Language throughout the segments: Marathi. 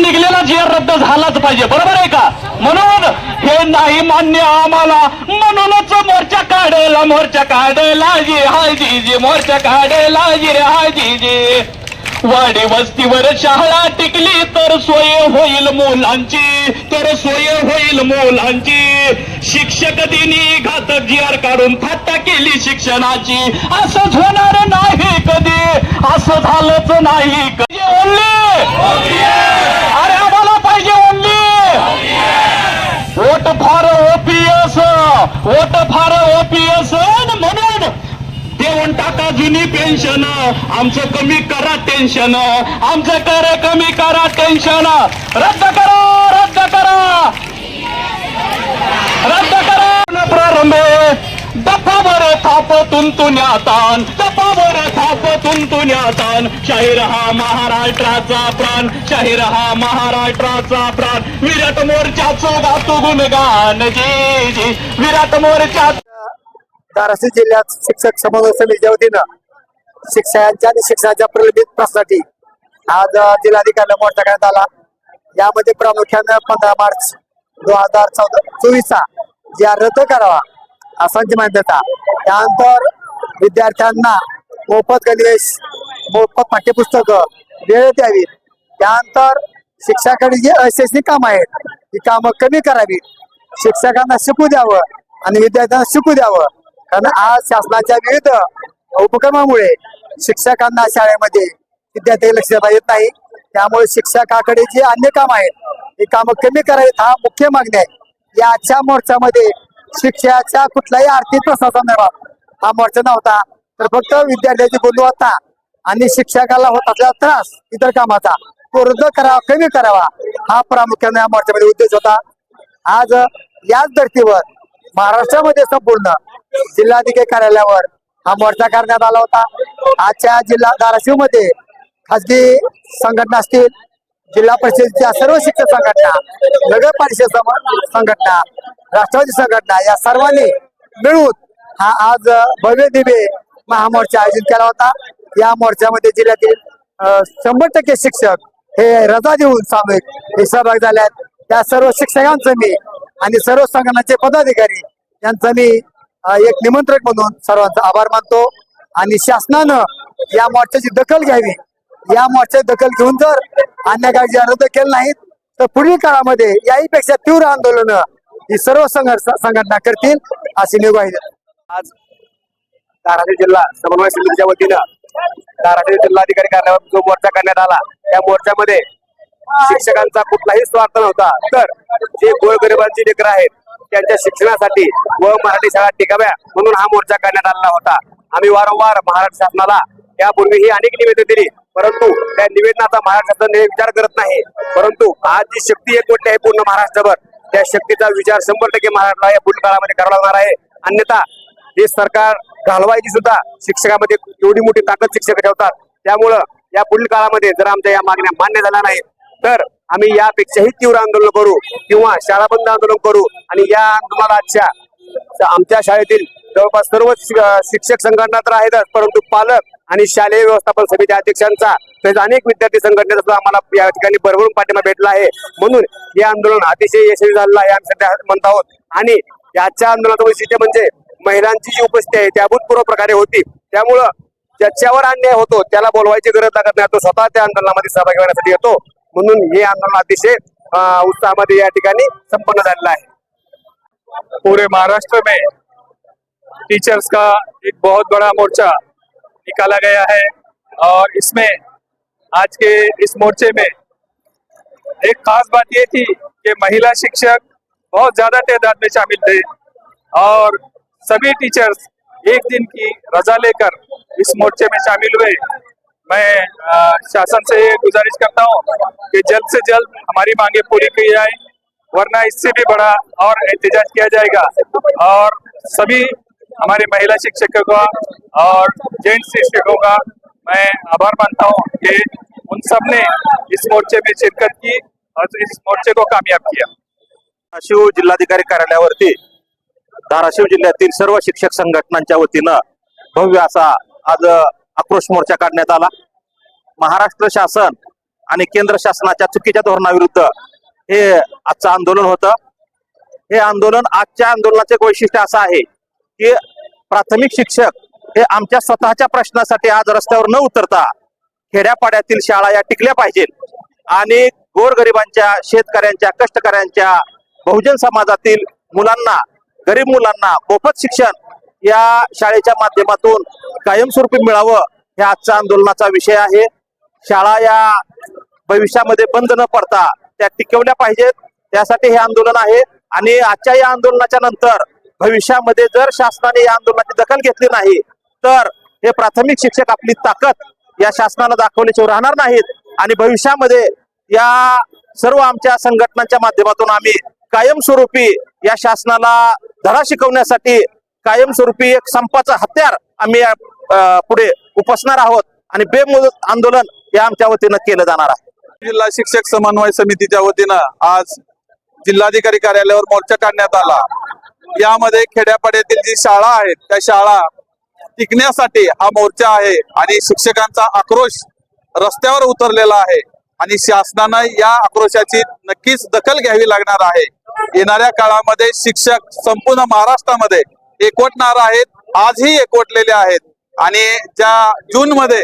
निघलेला जी रद्द झालाच पाहिजे. बरोबर आहे का? म्हणून हे नाही मान्य आम्हाला. म्हणूनच मोर्चा काढेला मोर्चा काढेला जी हाजी जी मोर्चा काढेला जी रे हाजी जी वाडी वस्तीवर शाळा टिकली तर सोय होईल मुलांची. तर सोय होईल मुलांची. शिक्षक दिनी घातक जी काढून थट्टा केली शिक्षणाची. असंच होणार नाही कधी. असं झालंच नाही कधी ओनली अरे आम्हाला पाहिजे ओनली वोट फार ओपीएस पोट फार ओपीएस म्हणून देऊन टाका जुनी पेन्शन आमचं कमी करा टेन्शन आमचं कर कमी करा टेन्शन रद्द करा रद्द करा. रद्द करा. प्रारंभ. दफावर थाप तुंतुन्यातान दफावर थाप तुंतुन्यातान शाहीर हा महाराष्ट्राचा प्राण शाहीर हा महाराष्ट्राचा प्राण. विराट मोर्चाचं गातो गुणगान जी जी. विराट मोर्चा धाराशिव जिल्ह्यात शिक्षक समन्वय समितीच्या वतीनं शिक्षकांच्या आणि शिक्षणाच्या प्रलंबित प्रश्नासाठी आज अ, जिल्हाधिकाऱ्याला मोर्चा करण्यात आला. यामध्ये प्रामुख्यानं पंधरा मार्च दोन हजार चौदा चोवीसचा या रद्द करावा. असांची मान्यता. त्यानंतर विद्यार्थ्यांना मोफत गणवेश मोफत पाठ्यपुस्तकं वेळ द्यावी त्यानंतर शिक्षकाकडे जी अशैक्षणिक कामं आहेत ती कामं कमी करावीत. शिक्षकांना शिकू द्यावं आणि विद्यार्थ्यांना शिकू द्यावं. कारण आज शासनाच्या विविध उपक्रमामुळे शिक्षकांना शाळेमध्ये विद्यार्थी लक्ष देता येत नाही. त्यामुळे शिक्षकाकडे जे अन्य काम आहेत ही कामं कमी करावीत. हा मुख्य मागणी आहे. या आजच्या मोर्चामध्ये शिक्षणाच्या कुठल्याही आर्थिक प्रशासनाबाबत हा मोर्चा नव्हता. तर फक्त विद्यार्थ्याची गुणवत्ता आणि शिक्षकाला होत असलेला त्रास इतर कामाचा तो रद्द करावा कमी करावा हा प्रामुख्याने या मोर्चामध्ये उद्देश होता. आज याच धर्तीवर महाराष्ट्रामध्ये संपूर्ण जिल्हाधिकारी कार्यालयावर हा मोर्चा करण्यात आला होता. आजच्या जिल्हा धाराशिवमध्ये खासगी संघटना असतील जिल्हा परिषदेच्या सर्व शिक्षक संघटना नगर परिषद संघटना राष्ट्रवादी संघटना या सर्वांनी मिळून हा आज भव्य दिवे महामोर्चा आयोजित केला होता. या मोर्चामध्ये जिल्ह्यातील शंभर टक्के शिक्षक हे रजा देऊन सामूहिक हे सहभाग झाले आहेत. त्या सर्व शिक्षकांचं मी आणि सर्व संघटनाचे पदाधिकारी यांचं मी एक निमंत्रक म्हणून सर्वांचा आभार मानतो. आणि शासनानं या मोर्चाची दखल घ्यावी या मोर्चाची दखल घेऊन जर अन्य काही रद्द केलं नाहीत तर पुढील काळामध्ये याहीपेक्षा तीव्र आंदोलन ही सर्व संघ- संघटना करतील अशी मी आज धाराशिव जिल्हा समन्वय समितीच्या वतीनं धाराशिव जिल्हाधिकारी कार्यालयावर जो मोर्चा करण्यात आला त्या मोर्चामध्ये शिक्षकांचा कुठलाही स्वार्थ नव्हता. तर जे गोरगरिबांची लेकर आहेत त्यांच्या शिक्षणासाठी व मराठी शाळा टिकाव्या म्हणून हा मोर्चा करण्यात आला होता. आम्ही वारंवार महाराष्ट्र शासनाला यापूर्वीही अनेक निवेदन दिली. परंतु त्या निवेदनाचा महाराष्ट्राचा विचार करत नाही. परंतु आज जी शक्ती एकवटली आहे पूर्ण महाराष्ट्रभर. त्या शक्तीचा विचार शंभर टक्के महाराष्ट्राला या पुढील काळामध्ये करावा लागणार आहे. अन्यथा हे सरकार घालवायची सुद्धा शिक्षकामध्ये एवढी मोठी ताकद शिक्षक ठेवतात. त्यामुळं या पुढील काळामध्ये जर आमच्या या मागण्या मान्य झाल्या नाही तर आम्ही यापेक्षाही तीव्र आंदोलन करू किंवा शाळा बंद आंदोलन करू आणि या आंदोलनाच्या आमच्या शाळेतील जवळपास सर्व शिक्षक संघटना तर आहेतच परंतु पालक आणि शालेय व्यवस्थापन समिती अध्यक्षांचा तसेच अनेक विद्यार्थी संघटनेचा सुद्धा आम्हाला या ठिकाणी भरभरून पाठिंबा भेटला आहे. म्हणून हे आंदोलन अतिशय यशस्वी झालेलं आहे आम्ही सध्या म्हणत आहोत. आणि याच्या आंदोलनाचं वैशिष्ट्य म्हणजे महिलांची जी उपस्थिती आहे ती अभूतपूर्व प्रकारे होती. त्यामुळं ज्याच्यावर अन्याय होतो त्याला बोलवायची गरज लागत नाही. तो स्वतः त्या आंदोलनामध्ये सहभागी होण्यासाठी येतो. म्हणून हे आंदोलन अतिशय उत्साहामध्ये या ठिकाणी संपन्न झालेलं आहे. पूरे महाराष्ट्र में टीचर्स का एक बहुत बड़ा मोर्चा निकाला गया है और इसमें आज के इस मोर्चे में एक खास बात ये थी कि महिला शिक्षक बहुत ज़्यादा तादाद में शामिल थे और सभी टीचर्स एक दिन की रजा लेकर इस मोर्चे में शामिल हुए। मैं शासन से गुजारिश करता हूँ कि जल्द से जल्द हमारी मांगे पूरी की जाए, वरना इससे भी बड़ा और एहतजाज किया जाएगा और सभी हमारे महिला शिक्षकों का और जेंट्स शिक्षकों का मैं आभार मानता हूँ कि उन सब ने इस मोर्चे में शिरकत की और इस मोर्चे को कामयाब किया। धाराशिव जिल्हाधिकारी कार्यालयावरती धाराशिव जिल्ह्यातील सर्व शिक्षक संघटनांच्या वतीनं भव्य असा आज आक्रोश मोर्चा काढण्यात आला. महाराष्ट्र शासन आणि केंद्र शासनाच्या चुकीच्या धोरणाविरुद्ध हे आजचं आंदोलन होतं. हे आंदोलन आजच्या आंदोलनाचे एक वैशिष्ट्य असं आहे की प्राथमिक शिक्षक हे आमच्या स्वतःच्या प्रश्नासाठी आज रस्त्यावर न उतरता खेड्यापाड्यातील शाळा या टिकल्या पाहिजेत. आणि गोरगरिबांच्या शेतकऱ्यांच्या कष्टकऱ्यांच्या बहुजन समाजातील मुलांना गरीब मुलांना मोफत शिक्षण या शाळेच्या माध्यमातून कायमस्वरूपी मिळावं हे आजच्या आंदोलनाचा विषय आहे. शाळा या भविष्यामध्ये बंद न पडता त्या टिकवल्या पाहिजेत. त्यासाठी हे आंदोलन आहे. आणि आजच्या या आंदोलनाच्या नंतर भविष्यामध्ये जर शासनाने या आंदोलनाची दखल घेतली नाही तर हे प्राथमिक शिक्षक आपली ताकद या शासनानं दाखवल्याशिवाय राहणार नाहीत. आणि भविष्यामध्ये या सर्व आमच्या संघटनांच्या माध्यमातून आम्ही कायमस्वरूपी या शासनाला धडा शिकवण्यासाठी कायमस्वरूपी एक संपाचं हत्यार आम्ही पुढे उपसणार आहोत आणि बेमुदत आंदोलन हे आमच्या वतीनं केलं जाणार आहे. जिल्हा शिक्षक समन्वय समितीच्या वतीनं आज जिल्हाधिकारी कार्यालयावर मोर्चा काढण्यात आला. यामध्ये खेड्यापाड्यातील जी शाळा आहेत त्या शाळा टिकण्यासाठी हा मोर्चा आहे आणि शिक्षकांचा आक्रोश रस्त्यावर उतरलेला आहे आणि शासनानं या आक्रोशाची नक्कीच दखल घ्यावी लागणार आहे. येणाऱ्या काळामध्ये शिक्षक संपूर्ण महाराष्ट्रामध्ये एकवटणार आहेत आजही एकवटलेले आहेत आणि ज्या जून मध्ये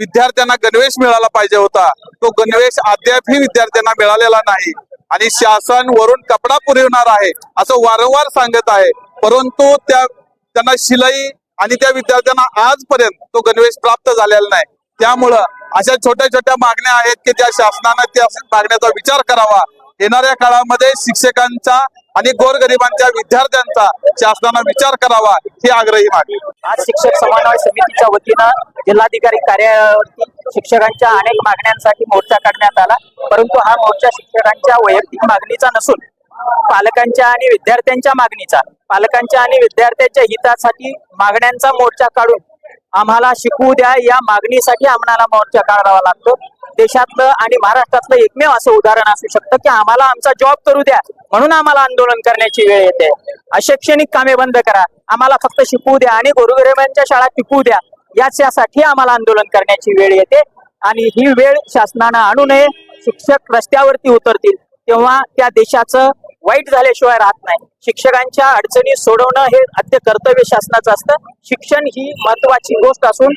विद्यार्थ्यांना गणवेश मिळाला पाहिजे होता तो गणवेश अद्यापही विद्यार्थ्यांना मिळालेला नाही. आणि शासन वरून कपडा पुरवणार आहे असं वारंवार सांगत आहे. परंतु त्या त्यांना शिलाई आणि त्या विद्यार्थ्यांना आजपर्यंत तो गणवेश प्राप्त झालेला नाही. त्यामुळं अशा छोट्या छोट्या मागण्या आहेत की त्या शासनानं त्या मागण्याचा विचार करावा. येणाऱ्या काळामध्ये शिक्षकांचा आणि गोरगरिबांच्या विद्यार्थ्यांचा शासनानं विचार करावा ही आग्रही मागणी. आज शिक्षक समन्वय समितीच्या वतीनं जिल्हाधिकारी कार्यालयावरती शिक्षकांच्या अनेक मागण्यांसाठी मोर्चा काढण्यात आला. परंतु हा मोर्चा शिक्षकांच्या वैयक्तिक मागणीचा नसून पालकांच्या आणि विद्यार्थ्यांच्या मागणीचा. पालकांच्या आणि विद्यार्थ्यांच्या हितासाठी मागण्यांचा मोर्चा काढून आम्हाला शिकवू द्या या मागणीसाठी आम्हाला मोर्चा काढावा लागतो. देशातलं आणि महाराष्ट्रातलं एकमेव असं उदाहरण असू शकतं की आम्हाला आमचा जॉब करू द्या. म्हणून आम्हाला आंदोलन करण्याची वेळ येते. अशैक्षणिक कामे बंद करा. आम्हाला फक्त शिकवू द्या आणि गोरगरिबांच्या शाळा टिकवू द्या. याच्यासाठी आम्हाला आंदोलन करण्याची वेळ येते. आणि ही वेळ शासनानं आणू नये. शिक्षक रस्त्यावरती उतरतील. तेव्हा त्या देशाचं वाईट झाल्याशिवाय राहत नाही. शिक्षकांच्या अडचणी सोडवणं हे अद्य कर्तव्य शासनाचं असतं. शिक्षण ही महत्वाची गोष्ट असून